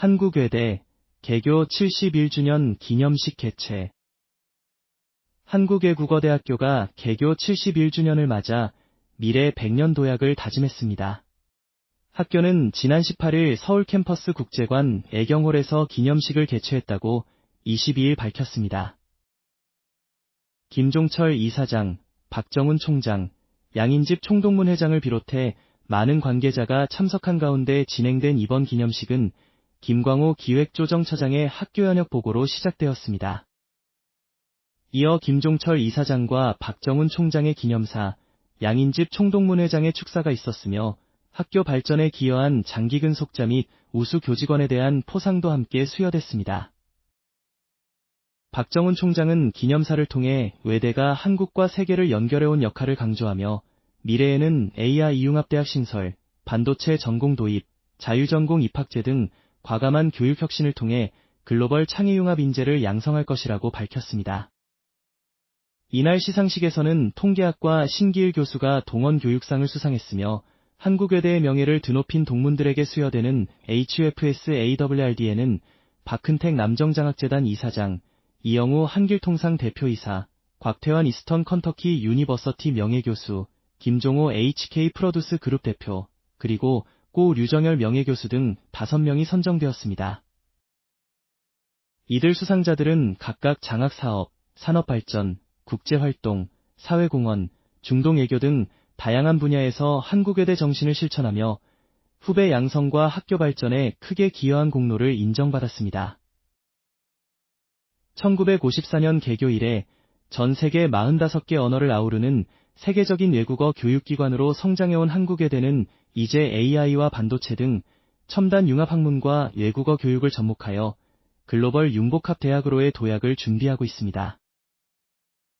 한국외대 개교 71주년 기념식 개최 한국외국어대학교가 개교 71주년을 맞아 미래 100년 도약을 다짐했습니다. 학교는 지난 18일 서울 캠퍼스 국제관 애경홀에서 기념식을 개최했다고 22일 밝혔습니다. 김종철 이사장, 박정훈 총장, 양인집 총동문 회장을 비롯해 많은 관계자가 참석한 가운데 진행된 이번 기념식은 김광호 기획조정처장의 학교 현역 보고로 시작되었습니다. 이어 김종철 이사장과 박정훈 총장의 기념사, 양인집 총동문 회장의 축사가 있었으며 학교 발전에 기여한 장기근 속자 및 우수 교직원에 대한 포상도 함께 수여됐습니다. 박정훈 총장은 기념사를 통해 외대가 한국과 세계를 연결해온 역할을 강조하며 미래에는 AI 이융합대학 신설, 반도체 전공 도입, 자유전공 입학제 등 과감한 교육 혁신을 통해 글로벌 창의융합 인재를 양성할 것이라고 밝혔습니다. 이날 시상식에서는 통계학과 신기일 교수가 동원교육상을 수상했으며 한국외대의 명예를 드높인 동문들에게 수여되는 HUFS AWRD에는 박근택 남정장학재단 이사장, 이영우 한길통상 대표이사, 곽태환 이스턴 컨터키 유니버서티 명예교수, 김종호 HK 프로듀스 그룹 대표, 그리고 고 류정열 명예교수 등 5명이 선정되었습니다. 이들 수상자들은 각각 장학사업, 산업발전, 국제활동, 사회공헌, 중동외교 등 다양한 분야에서 한국외대 정신을 실천하며 후배 양성과 학교 발전에 크게 기여한 공로를 인정받았습니다. 1954년 개교 이래 전 세계 45개 언어를 아우르는 세계적인 외국어 교육기관으로 성장해온 한국외대는 이제 AI와 반도체 등 첨단 융합학문과 외국어 교육을 접목하여 글로벌 융복합 대학으로의 도약을 준비하고 있습니다.